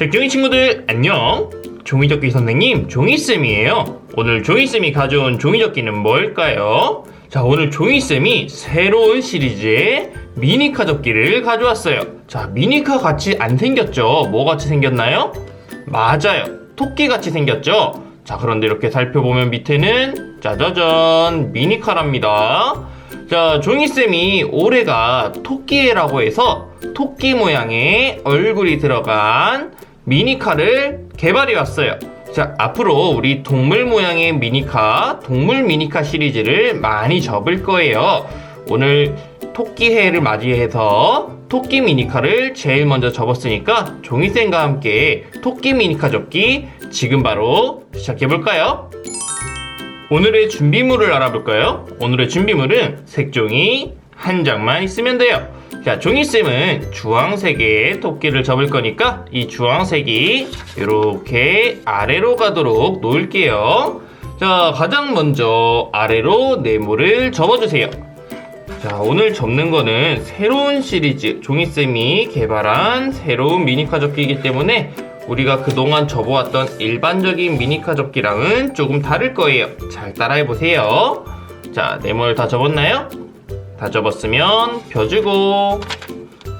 색종이 친구들 안녕 종이접기 선생님 종이쌤이에요 오늘 종이쌤이 가져온 종이접기는 뭘까요? 자 오늘 종이쌤이 새로운 시리즈의 미니카 접기를 가져왔어요 자 미니카 같이 안 생겼죠? 뭐 같이 생겼나요? 맞아요 토끼 같이 생겼죠? 자 그런데 이렇게 살펴보면 밑에는 짜자잔 미니카랍니다 자, 종이쌤이 올해가 토끼해라고 해서 토끼 모양의 얼굴이 들어간 미니카를 개발해 왔어요. 자, 앞으로 우리 동물 모양의 미니카, 동물 미니카 시리즈를 많이 접을 거예요. 오늘 토끼 해를 맞이해서 토끼 미니카를 제일 먼저 접었으니까 종이쌤과 함께 토끼 미니카 접기 지금 바로 시작해 볼까요? 오늘의 준비물을 알아볼까요? 오늘의 준비물은 색종이 한 장만 있으면 돼요. 자, 종이쌤은 주황색의 토끼를 접을 거니까 이 주황색이 이렇게 아래로 가도록 놓을게요. 자, 가장 먼저 아래로 네모를 접어주세요. 자, 오늘 접는 거는 새로운 시리즈 종이쌤이 개발한 새로운 미니카 접기이기 때문에 우리가 그동안 접어왔던 일반적인 미니카 접기랑은 조금 다를 거예요. 잘 따라해 보세요. 자, 네모를 다 접었나요? 다 접었으면 펴주고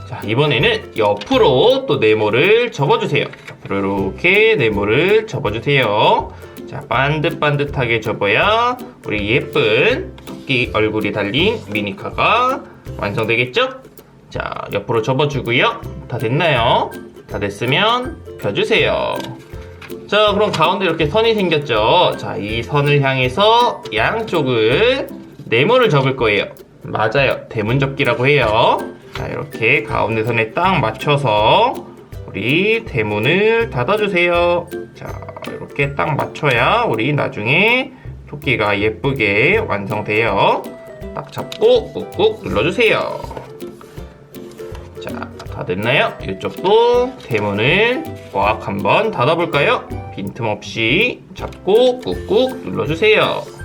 자, 이번에는 옆으로 또 네모를 접어주세요. 옆으로 이렇게 네모를 접어주세요. 자, 반듯반듯하게 접어야 우리 예쁜 토끼 얼굴이 달린 미니카가 완성되겠죠? 자, 옆으로 접어주고요. 다 됐나요? 다 됐으면 펴주세요. 자, 그럼 가운데 이렇게 선이 생겼죠? 자, 이 선을 향해서 양쪽을 네모를 접을 거예요. 맞아요. 대문접기라고 해요. 자, 이렇게 가운데 선에 딱 맞춰서 우리 대문을 닫아주세요. 자, 이렇게 딱 맞춰야 우리 나중에 토끼가 예쁘게 완성돼요. 딱 잡고 꾹꾹 눌러주세요. 자, 다 됐나요? 이쪽도 대문을 꽉 한번 닫아볼까요? 빈틈없이 잡고 꾹꾹 눌러주세요.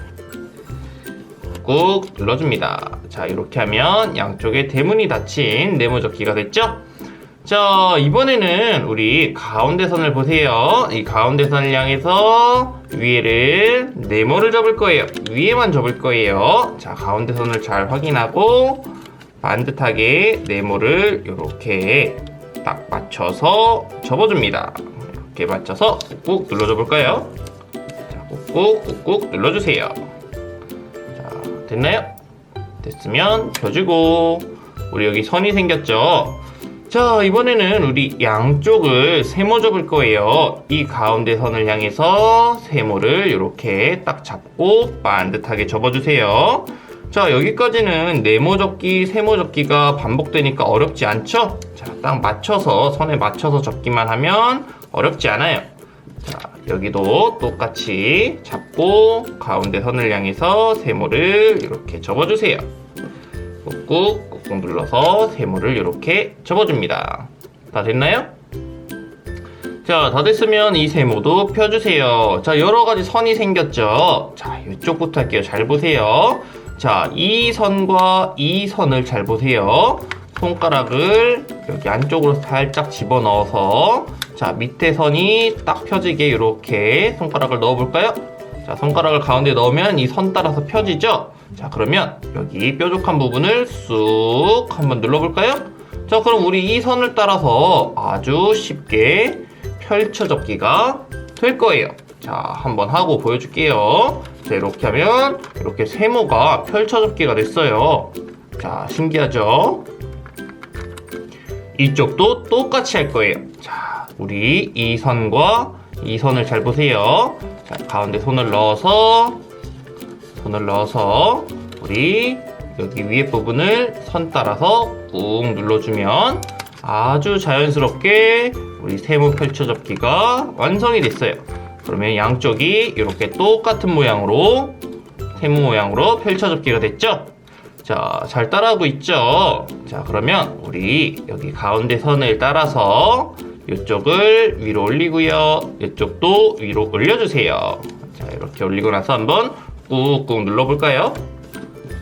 꾹 눌러줍니다. 자, 이렇게 하면 양쪽에 대문이 닫힌 네모접기가 됐죠? 자, 이번에는 우리 가운데 선을 보세요. 이 가운데 선을 향해서 위에를 네모를 접을 거예요. 위에만 접을 거예요. 자, 가운데 선을 잘 확인하고 반듯하게 네모를 이렇게 딱 맞춰서 접어줍니다. 이렇게 맞춰서 꾹꾹 눌러줘 볼까요? 자, 꾹꾹 꾹꾹 눌러주세요. 자, 됐나요? 됐으면 펴주고 우리 여기 선이 생겼죠? 자, 이번에는 우리 양쪽을 세모 접을 거예요. 이 가운데 선을 향해서 세모를 이렇게 딱 잡고 반듯하게 접어주세요. 자, 여기까지는 네모 접기, 세모 접기가 반복되니까 어렵지 않죠? 자, 딱 맞춰서, 선에 맞춰서 접기만 하면 어렵지 않아요. 자, 여기도 똑같이 잡고 가운데 선을 향해서 세모를 이렇게 접어주세요. 꾹꾹 꾹꾹 눌러서 세모를 이렇게 접어줍니다. 다 됐나요? 자, 다 됐으면 이 세모도 펴주세요. 자, 여러 가지 선이 생겼죠? 자, 이쪽부터 할게요. 잘 보세요. 자, 이 선과 이 선을 잘 보세요. 손가락을 여기 안쪽으로 살짝 집어넣어서 자, 밑에 선이 딱 펴지게 이렇게 손가락을 넣어볼까요? 자, 손가락을 가운데 넣으면 이 선 따라서 펴지죠? 자, 그러면 여기 뾰족한 부분을 쑥 한번 눌러볼까요? 자, 그럼 우리 이 선을 따라서 아주 쉽게 펼쳐 접기가 될 거예요. 자, 한번 하고 보여줄게요. 자, 이렇게 하면 이렇게 세모가 펼쳐 접기가 됐어요. 자, 신기하죠? 이쪽도 똑같이 할 거예요. 자, 우리 이 선과 이 선을 잘 보세요. 자, 가운데 손을 넣어서 손을 넣어서 우리 여기 위에 부분을 선 따라서 꾹 눌러주면 아주 자연스럽게 우리 세모 펼쳐 접기가 완성이 됐어요. 그러면 양쪽이 이렇게 똑같은 모양으로 세모 모양으로 펼쳐 접기가 됐죠? 자, 잘 따라하고 있죠? 자, 그러면 우리 여기 가운데 선을 따라서 이쪽을 위로 올리고요. 이쪽도 위로 올려주세요. 자, 이렇게 올리고 나서 한번 꾹꾹 눌러볼까요?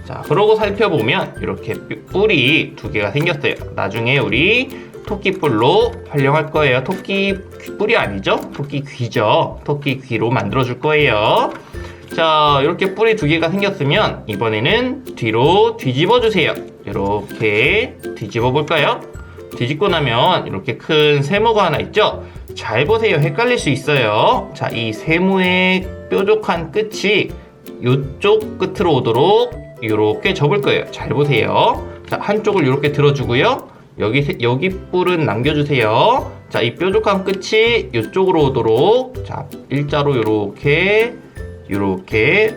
자, 그러고 살펴보면 이렇게 뿔이 두 개가 생겼어요. 나중에 우리 토끼 뿔로 활용할 거예요. 토끼 뿔이 아니죠? 토끼 귀죠. 토끼 귀로 만들어 줄 거예요. 자, 이렇게 뿔이 두 개가 생겼으면 이번에는 뒤로 뒤집어 주세요. 이렇게 뒤집어 볼까요? 뒤집고 나면 이렇게 큰 세모가 하나 있죠? 잘 보세요. 헷갈릴 수 있어요. 자, 이 세모의 뾰족한 끝이 이쪽 끝으로 오도록 이렇게 접을 거예요. 잘 보세요. 자, 한쪽을 이렇게 들어주고요. 여기 세- 여기 뿔은 남겨주세요. 자, 이 뾰족한 끝이 이쪽으로 오도록 자 일자로 이렇게 이렇게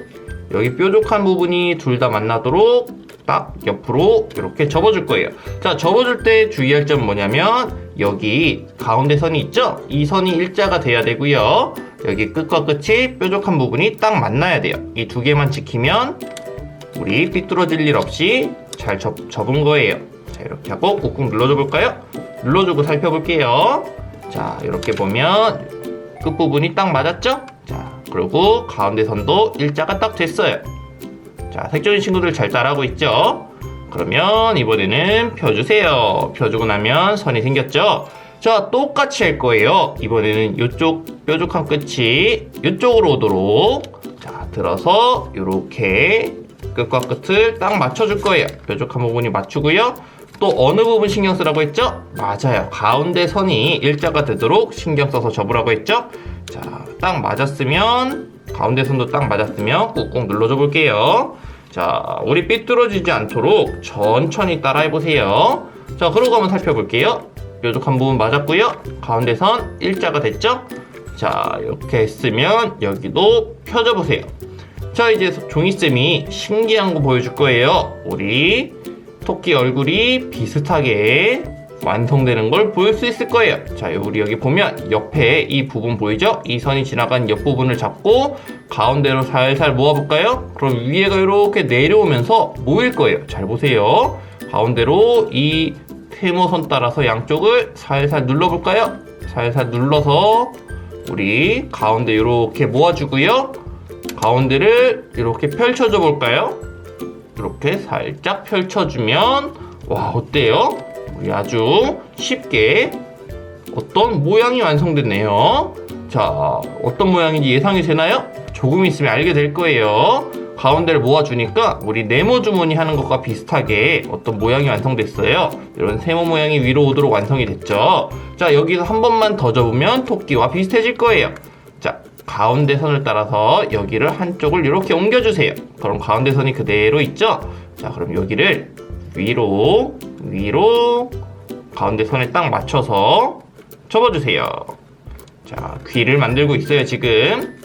여기 뾰족한 부분이 둘 다 만나도록 딱 옆으로 이렇게 접어줄 거예요. 자, 접어줄 때 주의할 점 뭐냐면 여기 가운데 선이 있죠? 이 선이 일자가 돼야 되고요. 여기 끝과 끝이 뾰족한 부분이 딱 만나야 돼요. 이 두 개만 지키면 우리 삐뚤어질 일 없이 잘 접, 접은 거예요. 자, 이렇게 하고 꾹꾹 눌러줘 볼까요? 눌러주고 살펴볼게요. 자, 이렇게 보면 끝부분이 딱 맞았죠? 자, 그리고 가운데 선도 일자가 딱 됐어요. 자, 색종이 친구들 잘 따라하고 있죠? 그러면 이번에는 펴주세요. 펴주고 나면 선이 생겼죠? 자, 똑같이 할 거예요. 이번에는 이쪽 뾰족한 끝이 이쪽으로 오도록 자, 들어서 이렇게 끝과 끝을 딱 맞춰줄 거예요. 뾰족한 부분이 맞추고요. 또 어느 부분 신경 쓰라고 했죠? 맞아요. 가운데 선이 일자가 되도록 신경 써서 접으라고 했죠? 자, 딱 맞았으면 가운데 선도 딱 맞았으면 꾹꾹 눌러줘 볼게요. 자, 우리 삐뚤어지지 않도록 천천히 따라해 보세요. 자, 그러고 한번 살펴볼게요. 뾰족한 부분 맞았고요. 가운데 선 일자가 됐죠? 자, 이렇게 했으면 여기도 펴져 보세요. 자, 이제 종이쌤이 신기한 거 보여줄 거예요. 우리 토끼 얼굴이 비슷하게 완성되는 걸 볼 수 있을 거예요. 자, 우리 여기 보면 옆에 이 부분 보이죠? 이 선이 지나간 옆부분을 잡고 가운데로 살살 모아볼까요? 그럼 위에가 이렇게 내려오면서 모일 거예요. 잘 보세요. 가운데로 이 세모선 따라서 양쪽을 살살 눌러볼까요? 살살 눌러서 우리 가운데 이렇게 모아주고요. 가운데를 이렇게 펼쳐줘 볼까요? 이렇게 살짝 펼쳐주면 와 어때요? 우리 아주 쉽게 어떤 모양이 완성됐네요. 자 어떤 모양인지 예상이 되나요? 조금 있으면 알게 될 거예요. 가운데를 모아주니까 우리 네모 주머니 하는 것과 비슷하게 어떤 모양이 완성됐어요. 이런 세모 모양이 위로 오도록 완성이 됐죠. 자 여기서 한 번만 더 접으면 토끼와 비슷해질 거예요. 자 가운데 선을 따라서 여기를 한쪽을 이렇게 옮겨주세요. 그럼 가운데 선이 그대로 있죠? 자, 그럼 여기를 위로, 위로, 가운데 선에 딱 맞춰서 접어주세요. 자, 귀를 만들고 있어요, 지금.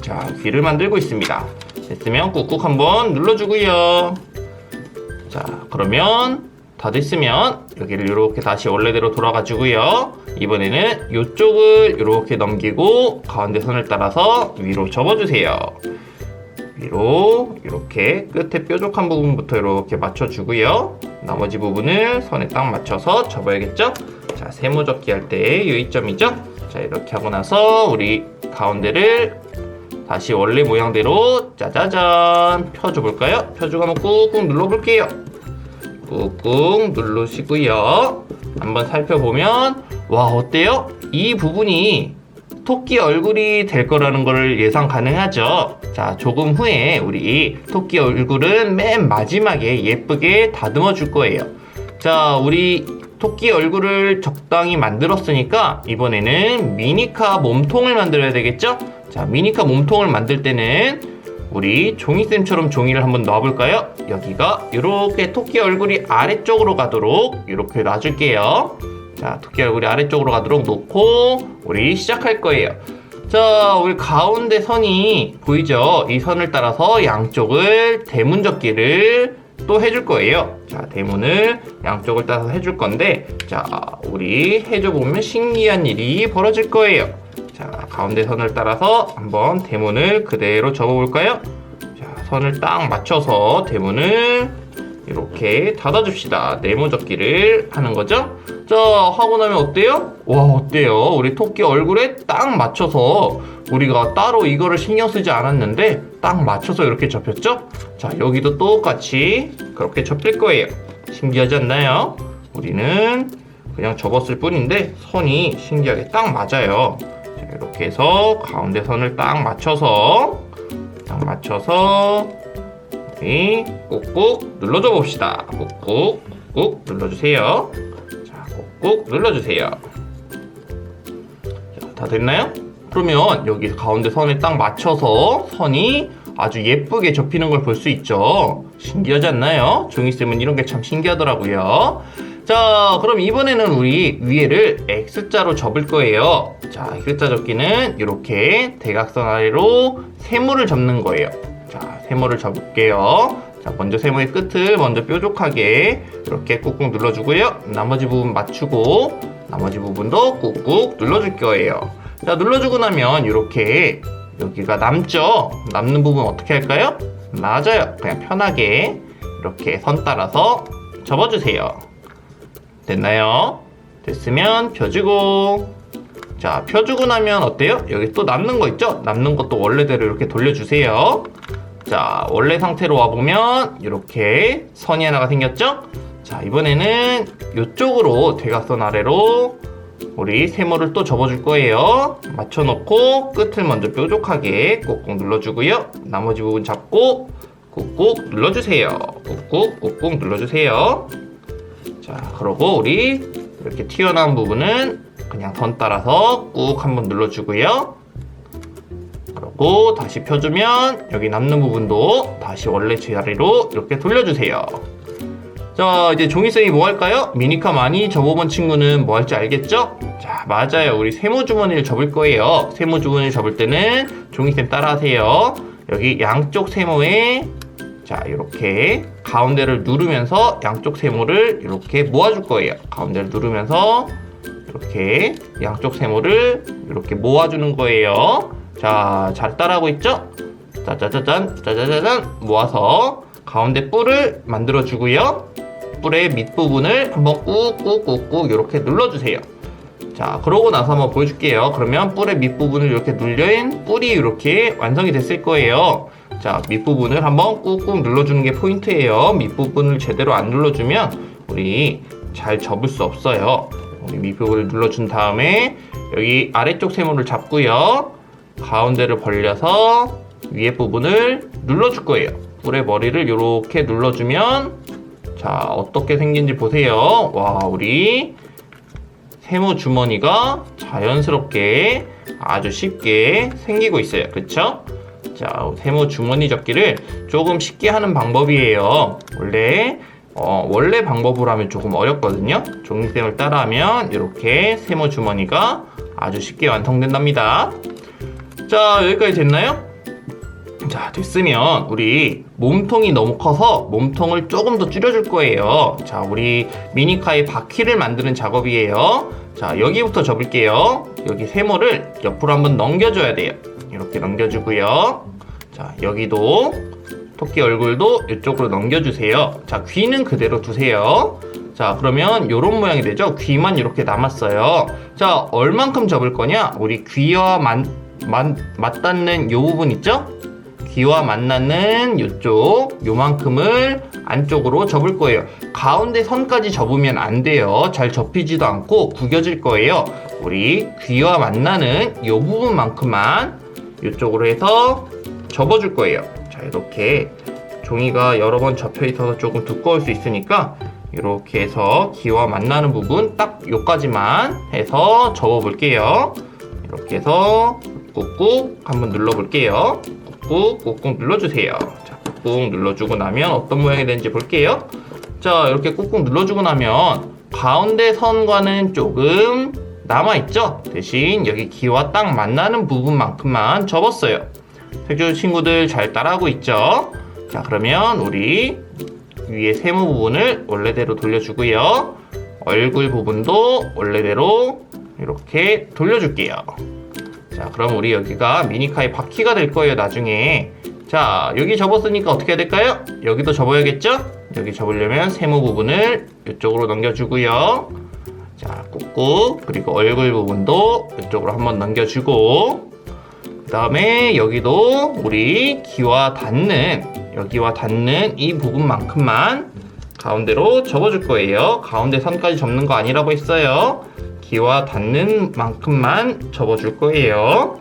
자, 귀를 만들고 있습니다. 됐으면 꾹꾹 한번 눌러주고요. 자, 그러면 다 됐으면 여기를 이렇게 다시 원래대로 돌아가지고요. 이번에는 이쪽을 이렇게 넘기고 가운데 선을 따라서 위로 접어주세요. 위로 이렇게 끝에 뾰족한 부분부터 이렇게 맞춰주고요. 나머지 부분을 선에 딱 맞춰서 접어야겠죠? 자, 세모 접기 할때 요이점이죠? 자, 이렇게 하고 나서 우리 가운데를 다시 원래 모양대로 짜자잔 펴줘 볼까요? 펴주고 한번 꾹꾹 눌러볼게요. 꾹꾹 누르시고요. 한번 살펴보면 와 어때요? 이 부분이 토끼 얼굴이 될 거라는 걸 예상 가능하죠. 자 조금 후에 우리 토끼 얼굴은 맨 마지막에 예쁘게 다듬어 줄 거예요. 자 우리 토끼 얼굴을 적당히 만들었으니까 이번에는 미니카 몸통을 만들어야 되겠죠? 자 미니카 몸통을 만들 때는 우리 종이쌤처럼 종이를 한번 놔볼까요? 여기가 이렇게 토끼 얼굴이 아래쪽으로 가도록 이렇게 놔줄게요. 자, 토끼 얼굴이 아래쪽으로 가도록 놓고 우리 시작할 거예요. 자, 우리 가운데 선이 보이죠? 이 선을 따라서 양쪽을 대문 접기를 또 해줄 거예요. 자, 대문을 양쪽을 따서 해줄 건데, 자, 우리 해줘 보면 신기한 일이 벌어질 거예요. 자, 가운데 선을 따라서 한번 대문을 그대로 접어볼까요? 자, 선을 딱 맞춰서 대문을 이렇게 닫아줍시다. 네모 접기를 하는 거죠? 자, 하고 나면 어때요? 와, 어때요? 우리 토끼 얼굴에 딱 맞춰서 우리가 따로 이거를 신경 쓰지 않았는데 딱 맞춰서 이렇게 접혔죠? 자, 여기도 똑같이 그렇게 접힐 거예요. 신기하지 않나요? 우리는 그냥 접었을 뿐인데 선이 신기하게 딱 맞아요. 자, 이렇게 해서 가운데 선을 딱 맞춰서 딱 맞춰서 꾹꾹 눌러줘 봅시다. 꾹꾹 꾹 꾹 눌러주세요. 자, 꾹꾹 눌러주세요. 자, 다 됐나요? 그러면 여기 가운데 선에 딱 맞춰서 선이 아주 예쁘게 접히는 걸 볼 수 있죠. 신기하지 않나요? 종이쌤은 이런 게 참 신기하더라고요. 자, 그럼 이번에는 우리 위에를 X자로 접을 거예요. 자, X자 접기는 이렇게 대각선 아래로 세모를 접는 거예요. 자, 세모를 접을게요. 자, 먼저 세모의 끝을 먼저 뾰족하게 이렇게 꾹꾹 눌러주고요. 나머지 부분 맞추고 나머지 부분도 꾹꾹 눌러줄 거예요. 자, 눌러주고 나면 이렇게 여기가 남죠? 남는 부분 어떻게 할까요? 맞아요. 그냥 편하게 이렇게 선 따라서 접어주세요. 됐나요? 됐으면 펴주고 자 펴주고 나면 어때요? 여기 또 남는 거 있죠? 남는 것도 원래대로 이렇게 돌려주세요. 자 원래 상태로 와보면 이렇게 선이 하나가 생겼죠? 자 이번에는 이쪽으로 대각선 아래로 우리 세모를 또 접어줄 거예요. 맞춰놓고 끝을 먼저 뾰족하게 꾹꾹 눌러주고요. 나머지 부분 잡고 꾹꾹 눌러주세요. 꾹꾹 꾹꾹 눌러주세요. 자, 그러고 우리 이렇게 튀어나온 부분은 그냥 선 따라서 꾹 한번 눌러주고요. 그리고 다시 펴주면 여기 남는 부분도 다시 원래 자리로 이렇게 돌려주세요. 자, 이제 종이쌤이 뭐 할까요? 미니카 많이 접어본 친구는 뭐 할지 알겠죠? 자, 맞아요. 우리 세모주머니를 접을 거예요. 세모주머니를 접을 때는 종이쌤 따라하세요. 여기 양쪽 세모에 자, 이렇게 가운데를 누르면서 양쪽 세모를 이렇게 모아줄 거예요. 가운데를 누르면서 이렇게 양쪽 세모를 이렇게 모아주는 거예요. 자, 잘 따라하고 있죠? 짜자자잔, 짜자자잔 모아서 가운데 뿔을 만들어 주고요. 뿔의 밑부분을 한번 꾹꾹꾹꾹 이렇게 눌러주세요. 자, 그러고 나서 한번 보여줄게요. 그러면 뿔의 밑부분을 이렇게 눌려인 뿔이 이렇게 완성이 됐을 거예요. 자, 밑부분을 한번 꾹꾹 눌러주는 게 포인트예요. 밑부분을 제대로 안 눌러주면 우리 잘 접을 수 없어요. 우리 밑부분을 눌러준 다음에 여기 아래쪽 세모를 잡고요. 가운데를 벌려서 위에 부분을 눌러줄 거예요. 뿔의 머리를 이렇게 눌러주면 자, 어떻게 생긴지 보세요. 와, 우리 세모 주머니가 자연스럽게 아주 쉽게 생기고 있어요. 그쵸? 자, 세모 주머니 접기를 조금 쉽게 하는 방법이에요. 원래 어, 원래 방법으로 하면 조금 어렵거든요. 종이쌤을 따라하면 이렇게 세모 주머니가 아주 쉽게 완성된답니다. 자, 여기까지 됐나요? 자, 됐으면 우리 몸통이 너무 커서 몸통을 조금 더 줄여줄 거예요. 자, 우리 미니카의 바퀴를 만드는 작업이에요. 자, 여기부터 접을게요. 여기 세모를 옆으로 한번 넘겨줘야 돼요. 이렇게 넘겨주고요. 자, 여기도 토끼 얼굴도 이쪽으로 넘겨주세요. 자, 귀는 그대로 두세요. 자, 그러면 이런 모양이 되죠? 귀만 이렇게 남았어요. 자, 얼만큼 접을 거냐? 우리 귀와 맞, 맞, 맞닿는 요 부분 있죠? 귀와 만나는 이쪽 요만큼을 안쪽으로 접을 거예요. 가운데 선까지 접으면 안 돼요. 잘 접히지도 않고 구겨질 거예요. 우리 귀와 만나는 요 부분만큼만 이쪽으로 해서 접어줄 거예요. 자 이렇게 종이가 여러 번 접혀 있어서 조금 두꺼울 수 있으니까 이렇게 해서 귀와 만나는 부분 딱 요까지만 해서 접어 볼게요. 이렇게 해서 꾹꾹 한번 눌러 볼게요. 꾹꾹 꾹꾹 눌러주세요. 자, 꾹꾹 눌러주고 나면 어떤 모양이 되는지 볼게요. 자, 이렇게 꾹꾹 눌러주고 나면 가운데 선과는 조금 남아있죠? 대신 여기 귀와 딱 만나는 부분만큼만 접었어요. 색조 친구들 잘 따라하고 있죠? 자, 그러면 우리 위에 세모 부분을 원래대로 돌려주고요. 얼굴 부분도 원래대로 이렇게 돌려줄게요. 자, 그럼 우리 여기가 미니카의 바퀴가 될 거예요, 나중에. 자, 여기 접었으니까 어떻게 해야 될까요? 여기도 접어야겠죠? 여기 접으려면 세모 부분을 이쪽으로 넘겨주고요. 자, 꾹꾹. 그리고 얼굴 부분도 이쪽으로 한번 넘겨주고. 그 다음에 여기도 우리 귀와 닿는, 여기와 닿는 이 부분만큼만 가운데로 접어줄 거예요. 가운데 선까지 접는 거 아니라고 했어요. 기와 닿는 만큼만 접어줄 거예요.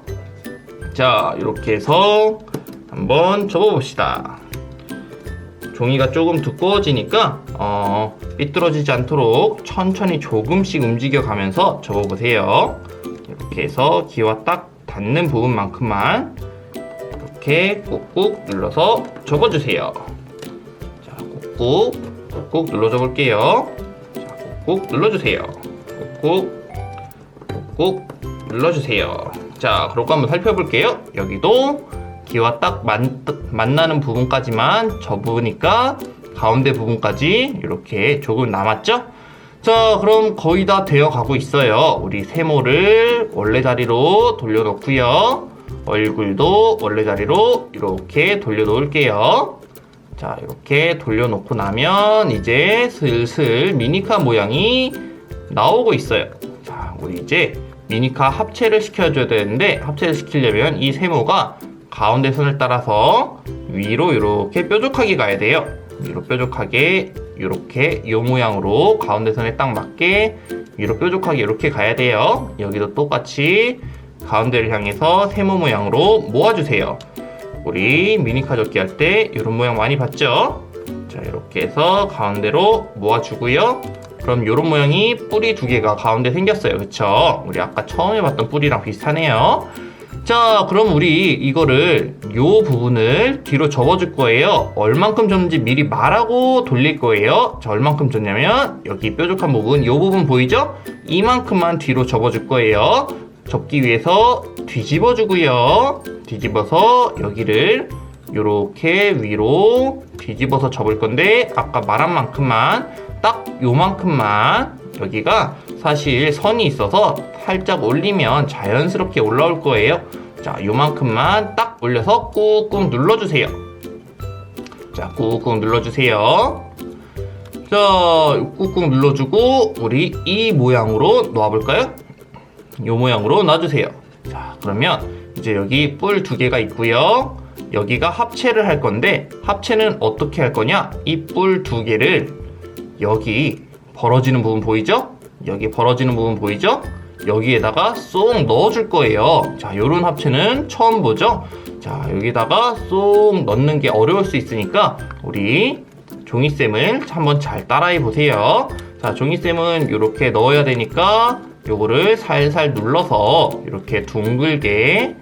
자, 이렇게 해서 한번 접어봅시다. 종이가 조금 두꺼워지니까 어, 삐뚤어지지 않도록 천천히 조금씩 움직여 가면서 접어보세요. 이렇게 해서 기와 딱 닿는 부분만큼만 이렇게 꾹꾹 눌러서 접어주세요. 자, 꾹꾹 꾹꾹 눌러줘 볼게요. 자, 꾹꾹 눌러주세요. 꾹꾹 꾹꾹 눌러주세요. 자, 그리고 한번 살펴볼게요. 여기도 기와 딱 만, 만나는 부분까지만 접으니까 가운데 부분까지 이렇게 조금 남았죠? 자, 그럼 거의 다 되어 가고 있어요. 우리 세모를 원래 자리로 돌려놓고요. 얼굴도 원래 자리로 이렇게 돌려놓을게요. 자, 이렇게 돌려놓고 나면 이제 슬슬 미니카 모양이 나오고 있어요. 자, 우리 이제 미니카 합체를 시켜줘야 되는데 합체를 시키려면 이 세모가 가운데 선을 따라서 위로 이렇게 뾰족하게 가야 돼요. 위로 뾰족하게 이렇게 이 모양으로 가운데 선에 딱 맞게 위로 뾰족하게 이렇게 가야 돼요. 여기도 똑같이 가운데를 향해서 세모 모양으로 모아주세요. 우리 미니카 접기 할 때 이런 모양 많이 봤죠? 자 이렇게 해서 가운데로 모아주고요. 그럼 이런 모양이 뿌리 두 개가 가운데 생겼어요. 그쵸? 우리 아까 처음에 봤던 뿌리랑 비슷하네요. 자 그럼 우리 이거를 요 부분을 뒤로 접어줄 거예요 얼만큼 줬는지 미리 말하고 돌릴 거예요 자 얼만큼 줬냐면 여기 뾰족한 부분 요 부분 보이죠 이만큼만 뒤로 접어줄 거예요 접기 위해서 뒤집어 주고요 뒤집어서 여기를 요렇게 위로 뒤집어서 접을 건데 아까 말한 만큼만 딱 요만큼만 여기가 사실 선이 있어서 살짝 올리면 자연스럽게 올라올 거예요. 자, 요만큼만 딱 올려서 꾹꾹 눌러주세요. 자, 꾹꾹 눌러주세요. 자, 꾹꾹 눌러주고 우리 이 모양으로 놓아볼까요? 요 모양으로 놔주세요. 자, 그러면 이제 여기 뿔 두 개가 있고요. 여기가 합체를 할 건데 합체는 어떻게 할 거냐? 이 뿔 두 개를 여기 벌어지는 부분 보이죠? 여기 벌어지는 부분 보이죠? 여기에다가 쏙 넣어줄 거예요. 자, 요런 합체는 처음 보죠? 자, 여기다가 쏙 넣는 게 어려울 수 있으니까 우리 종이쌤을 한번 잘 따라해 보세요. 자, 종이쌤은 이렇게 넣어야 되니까 요거를 살살 눌러서 이렇게 둥글게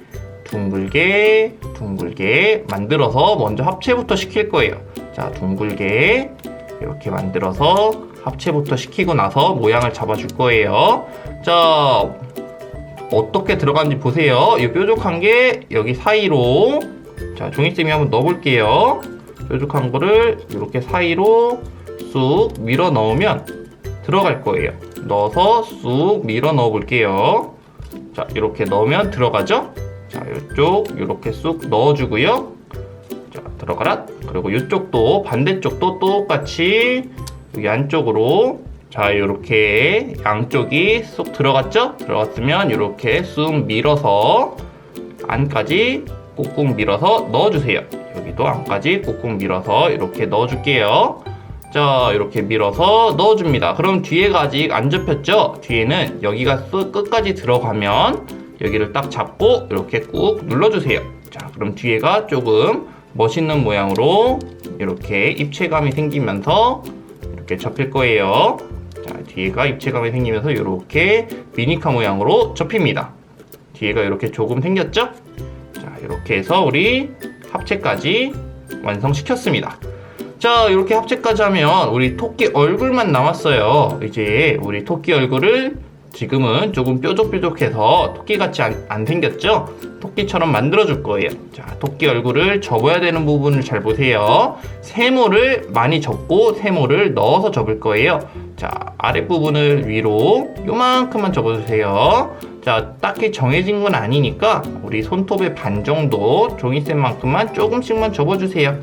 둥글게 둥글게 만들어서 먼저 합체부터 시킬 거예요. 자, 둥글게 이렇게 만들어서 합체부터 시키고 나서 모양을 잡아줄 거예요. 자, 어떻게 들어가는지 보세요. 이 뾰족한 게 여기 사이로 자, 종이쌤이 한번 넣어볼게요. 뾰족한 거를 이렇게 사이로 쑥 밀어 넣으면 들어갈 거예요. 넣어서 쑥 밀어 넣어 볼게요. 자, 이렇게 넣으면 들어가죠? 자, 이쪽 이렇게 쑥 넣어주고요. 자, 들어가라. 그리고 이쪽도 반대쪽도 똑같이 여기 안쪽으로 자 이렇게 양쪽이 쏙 들어갔죠? 들어갔으면 이렇게 쑥 밀어서 안까지 꾹꾹 밀어서 넣어주세요. 여기도 안까지 꾹꾹 밀어서 이렇게 넣어줄게요. 자 이렇게 밀어서 넣어줍니다. 그럼 뒤에가 아직 안 접혔죠? 뒤에는 여기가 쓱 끝까지 들어가면 여기를 딱 잡고 이렇게 꾹 눌러주세요. 자 그럼 뒤에가 조금 멋있는 모양으로 이렇게 입체감이 생기면서 이렇게 접힐 거예요. 자, 뒤에가 입체감이 생기면서 이렇게 미니카 모양으로 접힙니다. 뒤에가 이렇게 조금 생겼죠? 자, 이렇게 해서 우리 합체까지 완성시켰습니다. 자, 이렇게 합체까지 하면 우리 토끼 얼굴만 남았어요. 이제 우리 토끼 얼굴을 지금은 조금 뾰족뾰족해서 토끼같이 안, 안 생겼죠? 토끼처럼 만들어줄 거예요. 자, 토끼 얼굴을 접어야 되는 부분을 잘 보세요. 세모를 많이 접고 세모를 넣어서 접을 거예요. 자, 아랫부분을 위로 요만큼만 접어주세요. 자, 딱히 정해진 건 아니니까 우리 손톱의 반 정도 종이쌤만큼만 조금씩만 접어주세요.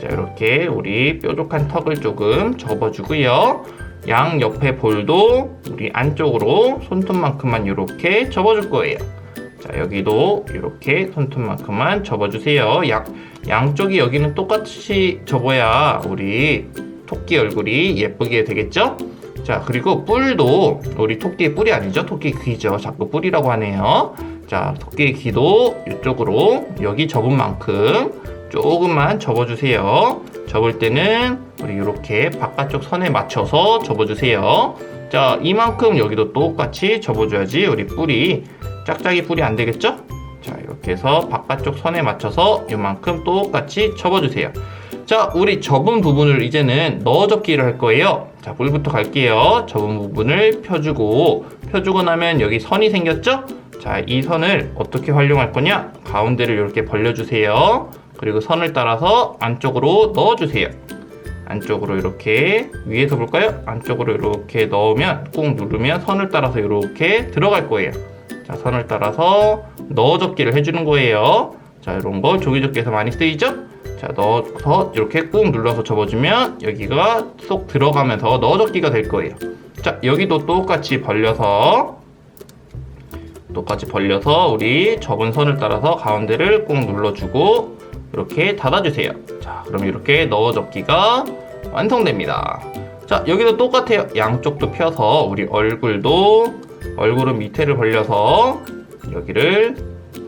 자, 이렇게 우리 뾰족한 턱을 조금 접어주고요. 양 옆에 볼도 우리 안쪽으로 손톱만큼만 이렇게 접어줄 거예요. 자, 여기도 이렇게 손톱만큼만 접어주세요. 양, 양쪽이 여기는 똑같이 접어야 우리 토끼 얼굴이 예쁘게 되겠죠? 자, 그리고 뿔도 우리 토끼의 뿔이 아니죠? 토끼 귀죠. 자꾸 뿔이라고 하네요. 자, 토끼의 귀도 이쪽으로 여기 접은 만큼 조금만 접어주세요. 접을 때는 우리 이렇게 바깥쪽 선에 맞춰서 접어주세요. 자, 이만큼 여기도 똑같이 접어줘야지 우리 뿔이 짝짝이 뿔이 안 되겠죠? 자, 이렇게 해서 바깥쪽 선에 맞춰서 이만큼 똑같이 접어주세요. 자, 우리 접은 부분을 이제는 넣어 접기를 할 거예요. 자, 물부터 갈게요. 접은 부분을 펴주고, 펴주고 나면 여기 선이 생겼죠? 자, 이 선을 어떻게 활용할 거냐? 가운데를 이렇게 벌려주세요. 그리고 선을 따라서 안쪽으로 넣어주세요. 안쪽으로 이렇게 위에서 볼까요? 안쪽으로 이렇게 넣으면 꾹 누르면 선을 따라서 이렇게 들어갈 거예요. 자, 선을 따라서 넣어 접기를 해주는 거예요. 자, 이런 거 종이접기에서 많이 쓰이죠? 자, 넣어서 이렇게 꾹 눌러서 접어주면 여기가 쏙 들어가면서 넣어 접기가 될 거예요. 자, 여기도 똑같이 벌려서 똑같이 벌려서 우리 접은 선을 따라서 가운데를 꾹 눌러주고 이렇게 닫아주세요. 자, 그럼 이렇게 넣어 접기가 완성됩니다. 자, 여기도 똑같아요. 양쪽도 펴서 우리 얼굴도 얼굴은 밑에를 벌려서 여기를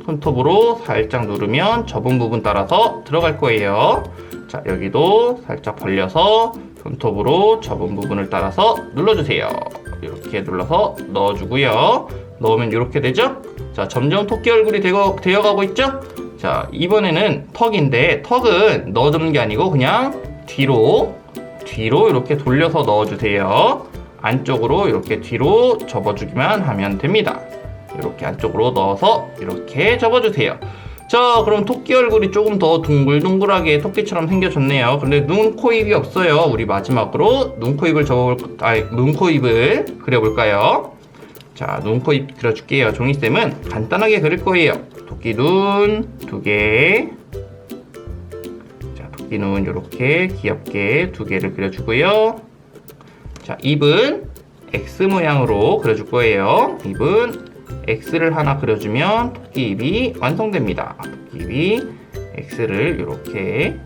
손톱으로 살짝 누르면 접은 부분 따라서 들어갈 거예요. 자, 여기도 살짝 벌려서 손톱으로 접은 부분을 따라서 눌러주세요. 이렇게 눌러서 넣어주고요. 넣으면 이렇게 되죠? 자, 점점 토끼 얼굴이 되어, 되어가고 있죠? 자, 이번에는 턱인데 턱은 넣어주는 게 아니고 그냥 뒤로 뒤로 이렇게 돌려서 넣어주세요. 안쪽으로 이렇게 뒤로 접어주기만 하면 됩니다. 이렇게 안쪽으로 넣어서 이렇게 접어주세요. 자, 그럼 토끼 얼굴이 조금 더 둥글둥글하게 토끼처럼 생겨졌네요. 근데 눈, 코, 입이 없어요. 우리 마지막으로 눈, 코, 입을 접어볼, 아니, 눈, 코, 입을 그려볼까요? 자, 눈, 코, 입 그려줄게요. 종이쌤은 간단하게 그릴 거예요. 토끼 눈 두 개. 자, 토끼 눈 이렇게 귀엽게 두 개를 그려주고요. 자, 입은 X 모양으로 그려줄 거예요. 입은 X를 하나 그려주면 토끼 입이 완성됩니다. 토끼 입이 X를 이렇게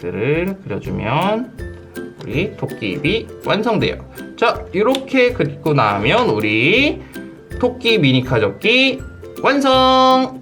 X를 그려주면 우리 토끼 입이 완성돼요. 자, 이렇게 그리고 나면 우리 토끼 미니 가접기 완성!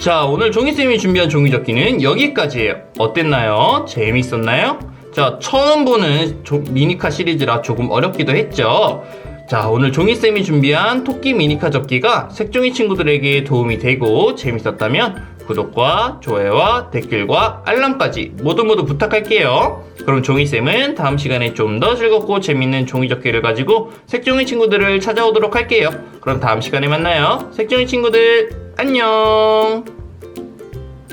자, 오늘 종이쌤이 준비한 종이접기는 여기까지예요. 어땠나요? 재밌었나요? 자, 처음 보는 조- 미니카 시리즈라 조금 어렵기도 했죠. 자, 오늘 종이쌤이 준비한 토끼 미니카 접기가 색종이 친구들에게 도움이 되고 재밌었다면 구독과 좋아요와 댓글과 알람까지 모두 모두 부탁할게요. 그럼 종이쌤은 다음 시간에 좀 더 즐겁고 재밌는 종이접기를 가지고 색종이 친구들을 찾아오도록 할게요. 그럼 다음 시간에 만나요. 색종이 친구들, 안녕!